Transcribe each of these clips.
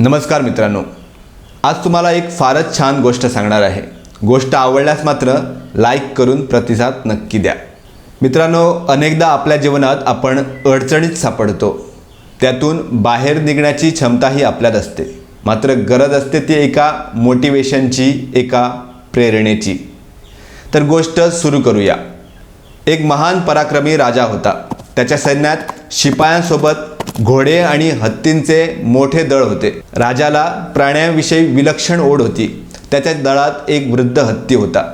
नमस्कार मित्रांनो. आज तुम्हाला एक फारच छान गोष्ट सांगणार आहे. गोष्ट आवडल्यास मात्र लाईक करून प्रतिसाद नक्की द्या. मित्रांनो अनेकदा आपल्या जीवनात आपण अडचणीत सापडतो. त्यातून बाहेर निघण्याची क्षमताही आपल्यात असते. मात्र गरज असते ती एका मोटिवेशनची एका प्रेरणेची. तर गोष्ट सुरू करूया. एक महान पराक्रमी राजा होता. त्याच्या सैन्यात शिपायांसोबत घोडे आणि हत्तींचे मोठे दळ होते. राजाला प्राण्यांविषयी विलक्षण ओढ होती. त्याच्या दळात एक वृद्ध हत्ती होता.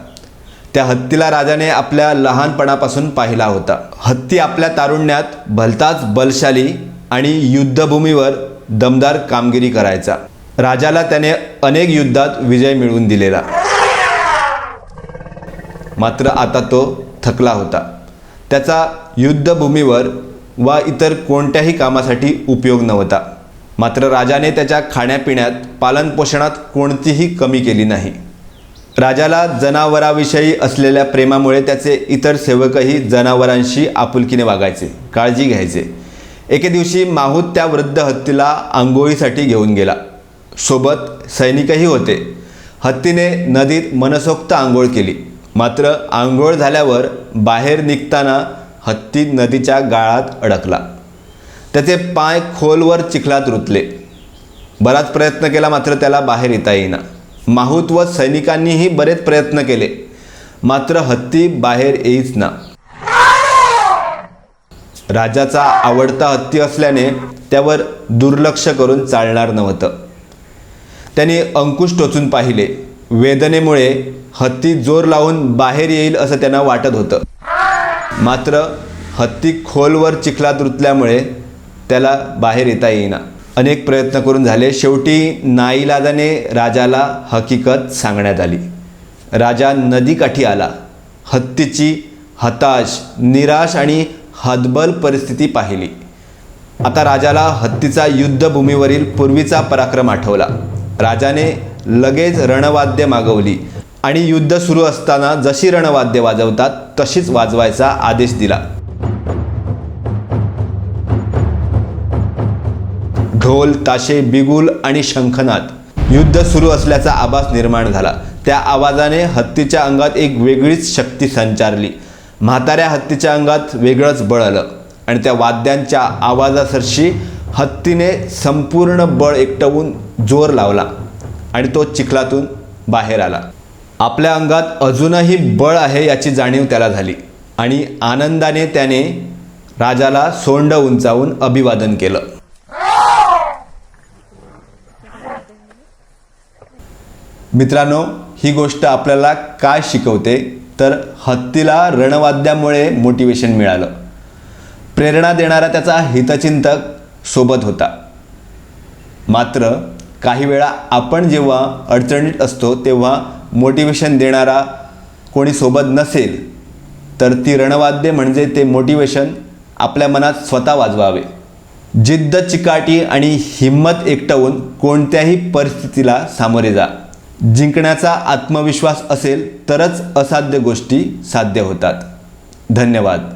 त्या हत्तीला राजाने आपल्या लहानपणापासून पाहिला होता. हत्ती आपल्या तारुण्यात भलताच बलशाली आणि युद्धभूमीवर दमदार कामगिरी करायचा. राजाला त्याने अनेक युद्धात विजय मिळवून दिलेला. मात्र आता तो थकला होता. त्याचा युद्धभूमीवर वा इतर कोणत्याही कामासाठी उपयोग नव्हता. मात्र राजाने त्याच्या खाण्यापिण्यात पालनपोषणात कोणतीही कमी केली नाही. राजाला जनावराविषयी असलेल्या प्रेमामुळे त्याचे इतर सेवकही जनावरांशी आपुलकीने वागायचे काळजी घ्यायचे. एके दिवशी माहूत त्या वृद्ध हत्तीला आंघोळीसाठी घेऊन गेला. सोबत सैनिकही होते. हत्तीने नदीत मनसोक्त आंघोळ केली. मात्र आंघोळ झाल्यावर बाहेर निघताना हत्ती नदीच्या गाळात अडकला. त्याचे पाय खोलवर चिखलात रुतले. बराच प्रयत्न केला मात्र त्याला बाहेर येता येईना. माहूत व सैनिकांनीही बरेच प्रयत्न केले. मात्र हत्ती बाहेर येईच ना राजाचा आवडता हत्ती असल्याने त्यावर दुर्लक्ष करून चालणार नव्हतं. त्यांनी अंकुश टोचून पाहिले. वेदनेमुळे हत्ती जोर लावून बाहेर येईल असं त्यांना वाटत होतं. मात्र हत्ती खोलवर चिखलात रुतल्यामुळे त्याला बाहेर येता येईना. अनेक प्रयत्न करून झाले. शेवटी नाईलाजाने राजाला हकीकत सांगण्यात आली. राजा नदीकाठी आला. हत्तीची हताश निराश आणि हतबल परिस्थिती पाहिली. आता राजाला हत्तीचा युद्धभूमीवरील पूर्वीचा पराक्रम आठवला. राजाने लगेच रणवाद्य मागवली आणि युद्ध सुरू असताना जशी रणवाद्य वाजवतात तशीच वाजवायचा आदेश दिला. ढोल ताशे बिगुल आणि शंखनाद युद्ध सुरू असल्याचा आभास निर्माण झाला. त्या आवाजाने हत्तीच्या अंगात एक वेगळीच शक्ती संचारली. म्हाताऱ्या हत्तीच्या अंगात वेगळंच बळ आलं आणि त्या वाद्यांच्या आवाजासरशी हत्तीने संपूर्ण बळ एकटवून जोर लावला आणि तो चिखलातून बाहेर आला. आपल्या अंगात अजूनही बळ आहे याची जाणीव त्याला झाली. आणि आनंदाने त्याने राजाला सोंड उंचावून अभिवादन केलं. मित्रांनो ही गोष्ट आपल्याला काय शिकवते? तर हत्तीला रणवाद्यामुळे मोटिवेशन मिळालं. प्रेरणा देणारा त्याचा हितचिंतक सोबत होता. मात्र काही वेळा आपण जेव्हा अडचणीत असतो तेव्हा मोटिवेशन देणारा कोणी सोबत नसेल तर ती रणवाद्य म्हणजे ते मोटिवेशन आपल्या मनात स्वतः वाजवावे. जिद्द चिकाटी आणि हिंमत एकटवून कोणत्याही परिस्थितीला सामोरे जा. जिंकण्याचा आत्मविश्वास असेल तरच असाध्य गोष्टी साध्य होतात. धन्यवाद.